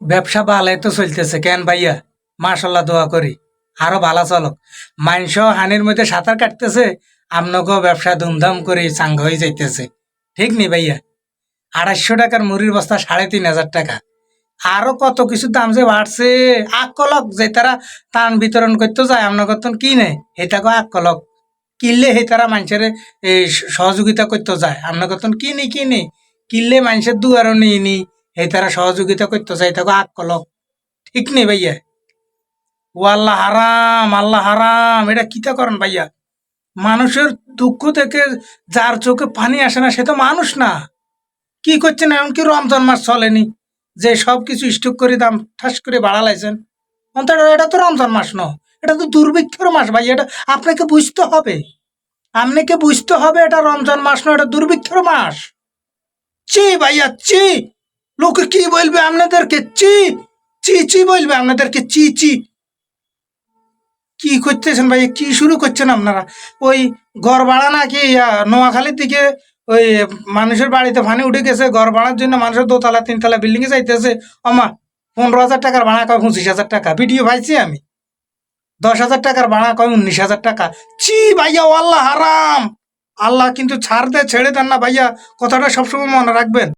ব্যবসা ভালোই তো চলতেছে, কেন ভাইয়া? মার্শাল্লাহ দোয়া করি। আরও ভালো চলক। মাংস হানির মধ্যে সাঁতার কাটতেছে আপনাকেও ব্যবসা ধুমধাম করে চাঙ্গ হয়ে যাইতেছে। ঠিক নি ভাইয়া? আড়াইশো টাকার মুড়ির বস্তা সাড়ে তিন হাজার টাকা। আরও কত কিছু দাম যে বাড়ছে আকলক যে তারা টান বিতরণ করতে যায় আপনার তো কিনে এটাকে আকলক কিনলে হে তারা মানুষের সহযোগিতা করতে যায় আপনার তো কিনি কিনি কিনলে মানুষের দুয়ারও নিয়ে নি। এই তারা সহযোগিতা করতে যায় তাকে আকলক ঠিক নেই ভাইয়া। ও আল্লাহ হারাম আল্লাহ হারাম, এটা কিতা করেন ভাইয়া? মানুষের দুঃখ থেকে যার চোখে পানি আসে না, সে তো মানুষ না। কি করছেন? এমনকি রমজান মাস চলেনি। যে সব কিছু স্টক করে দাম ঠাস করে বাড়ালাইছেন অন্তত এটা তো রমজান মাস ন এটা তো দুর্ভিক্ষের মাস ভাই এটা আপনাকে বুঝতে হবে। আপনাকে বুঝতে হবে এটা রমজান মাস নয়, এটা দুর্ভিক্ষের মাস। চি ভাইয়া চি লোকে কি বলবে আপনাদেরকে? চি চি চি বলবে আপনাদেরকে, চি চি। কি করতেছেন ভাই? কি শুরু করছেন আপনারা? ওই ঘর ভাড়া নাকি নোয়াখালীর দিকে ওই মানুষের বাড়িতে পানি উঠে গেছে। ঘর ভাড়ার জন্য মানুষের দোতলা, তিনতলা বিল্ডিং এ যাইতেছে। আমা পনেরো হাজার টাকার ভাড়া কয়? পঁচিশ হাজার টাকা। ভিডিও পাইছি আমি। দশ হাজার টাকার ভাড়া কয়? উনিশ হাজার টাকা। চি ভাইয়া আল্লাহ হারাম। আল্লাহ কিন্তু ছাড় দেয় ছেড়ে দেন না ভাইয়া। কথাটা সবসময় মনে রাখবেন।